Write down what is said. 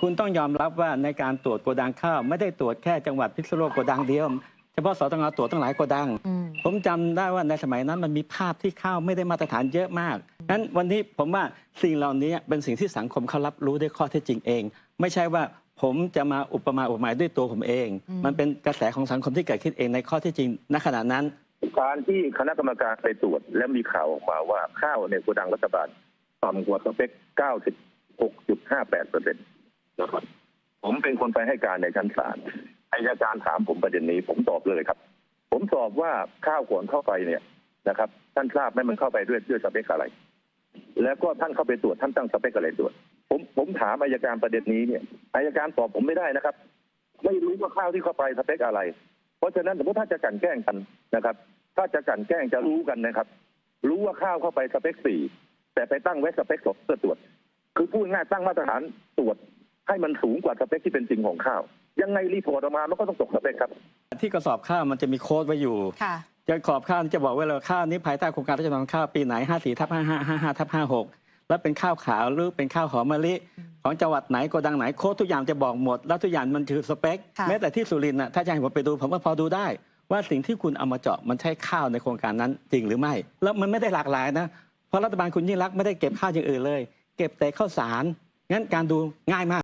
คุณต้องยอมรับว่าในการตรวจโกดังข้าวไม่ได้ตรวจแค่จังหวัดพิษณุโลกโกดังเดียว เฉพาะสตงตรวจตั้งหลายโกดังอืมผมจำได้ว่าในสมัยนั้นมันมีภาพที่ข้าวไม่ได้มาตรฐานเยอะมากงั้นวันนี้ผมว่าสิ่งเหล่านี้เป็นสิ่งที่สังคมเขารับรู้ด้วยข้อเท็จจริงเอง ไม่ใช่ว่าผมจะมาอุปมาอุปไมยด้วยตัวผมเองอืมมันเป็นกระแสของสังคมที่เกิดขึ้นเองในข้อเท็จจริงณขณะนั้นการที่คณะกรรมการไปตรวจและมีข่าวออกมาว่าข้าวในโกดังรัฐบาลต่ำกว่าสเปค96.58เปอร์เซ็นต์นะครับ ผมเป็นคนไปให้การในชั้นศาลอายการถามผมประเด็นนี้ ผมตอบเลยครับ ผมตอบว่าข้าวก่อนเข้าไปเนี่ยนะครับ ท่านทราบไหมมันเข้าไปด้วยด้วยสเปคอะไร แล้วก็ท่านเข้าไปตรวจท่านตั้งสเปคอะไรตรวจผมผมถามอายการประเด็นนี้เนี่ยอายการตอบผมไม่ได้นะครับ ไม่รู้ว่าข้าวที่เข้าไปสเปคอะไร เพราะฉะนั้นสมมติถ้าจะกันแกล้งกันนะครับ ถ้าจะกันแกล้งจะรู้กันนะครับ รู้ว่าข้าวเข้าไปสเปคสี่แต่ไปตั้งไว้สเปคสองเพื่อตรวจ คือพูดง่ายตั้งมาตรฐานตรวจ ให้มันสูงกว่าสเปคที่เป็นจริงของข้าว ยังไงรีพอร์ตออกมามันก็ต้องตกสเปคครับ ที่กระสอบข้าวมันจะมีโค้ดไว้อยู่ค่ะจะขอบข้าวจะบอกไว้เลยว่าข้าวนี้ภายใต้โครงการพัฒนาข้าวปีไหน 54ทับ55 55ทับ56 แล้วเป็นข้าวขาวหรือเป็นข้าวหอมมะลิอืมของจังหวัดไหนโกดังไหนโค้ดทุกอย่างจะบอกหมด แล้วทุกอย่างมันคือสเปคค่ะแม้แต่ที่สุรินทร์น่ะถ้าจะให้ผมไปดูผมก็พอดูได้ ว่าสิ่งที่คุณเอามาเจาะมันใช่ข้าวในโครงการนั้นจริงหรือไม่ แล้วมันไม่ได้หลากหลายนะเพราะรัฐบาลคุณยิ่งรักษณ์ไม่ได้เก็บข้าวอย่างอื่นเลย เก็บแต่ข้าวสารงั้นการดูง่ายมาก